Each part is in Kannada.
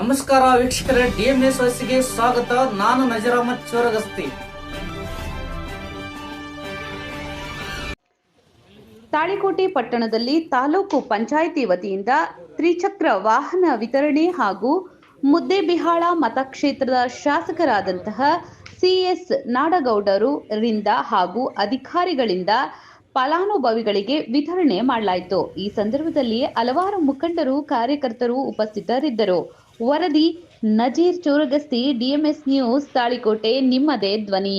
ನಮಸ್ಕಾರ ವೀಕ್ಷಕರೇ, ಡಿಎಂಎಸ್ ವಸಿಗೆ ಸ್ವಾಗತ. ನಾನು ನಜರಾಮತ್ ಚೋರಗಸ್ತಿ. ತಾಳಿಕೋಟೆ ಪಟ್ಟಣದಲ್ಲಿ ತಾಲೂಕು ಪಂಚಾಯಿತಿ ವತಿಯಿಂದ ತ್ರಿಚಕ್ರ ವಾಹನ ವಿತರಣೆ ಹಾಗೂ ಮುದ್ದೇಬಿಹಾಳ ಮತಕ್ಷೇತ್ರದ ಶಾಸಕರಾದಂತಹ ಸಿಎಸ್ ನಾಡಗೌಡರು ರಿಂದ ಹಾಗೂ ಅಧಿಕಾರಿಗಳಿಂದ ಫಲಾನುಭವಿಗಳಿಗೆ ವಿತರಣೆ ಮಾಡಲಾಯಿತು. ಈ ಸಂದರ್ಭದಲ್ಲಿ ಹಲವಾರು ಮುಖಂಡರು, ಕಾರ್ಯಕರ್ತರು ಉಪಸ್ಥಿತರಿದ್ದರು. ವರದಿ ನಜೀರ್ ಚೋರಗಸ್ತಿ ಡಿಎಂಎಸ್ ನ್ಯೂಸ್ ತಾಳಿಕೋಟೆ ನಿಮ್ಮದೇ ಧ್ವನಿ.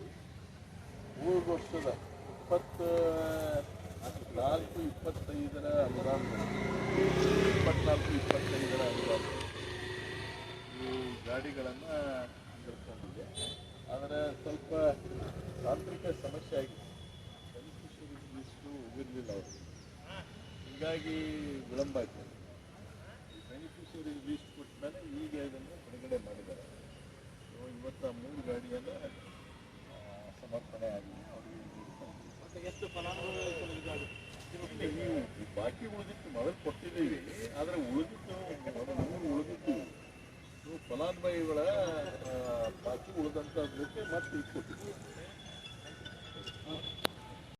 ಮೂರು ವರ್ಷದ ಇಪ್ಪತ್ತ, ನಾಲ್ಕು ಇಪ್ಪತ್ತೈದರ ಅನುದಾನ. ಇಪ್ಪತ್ನಾಲ್ಕು ಇಪ್ಪತ್ತೈದರ ಅನುದಾನ. ಈ ಗಾಡಿಗಳನ್ನು ಕರ್ಕೊಂಡಿದೆ ಆದರೆ ಸ್ವಲ್ಪ ತಾಂತ್ರಿಕ ಸಮಸ್ಯೆ ಆಗಿದೆ. ಬೆನಿಫಿಷರಿಷ್ಟು ಹೋಗಿರಲಿಲ್ಲ ಅವರು. ಹೀಗಾಗಿ ವಿಳಂಬ ಆಯ್ತು. ಬೆನಿಫಿಷರಿ ಲೀಸ್ಟ್ ಕೊಟ್ಟ ಮೇಲೆ ಈಗ ಇದನ್ನು ಬಿಡುಗಡೆ ಮಾಡಿದ್ದಾರೆ. ಇವತ್ತು ಆ ಮೂರು ಗಾಡಿಯನ್ನು ಸಮರ್ಪಣೆ ಆಗಿದೆ ಎಷ್ಟು ಬಾಕಿ ಉಳಿದಿತ್ತು ಮೊದಲು ಕೊಟ್ಟಿದ್ದೀವಿ ಆದರೆ ಉಳಿದಿತ್ತು ಮೂರು ಉಳಿದಿತ್ತು ಫಲಾನುಭವಿಗಳ ಬಾಕಿ ಉಳಿದಂಥದ್ದಕ್ಕೆ ಮತ್ತೆ ಕೊಟ್ಟಿದ್ದೀವಿ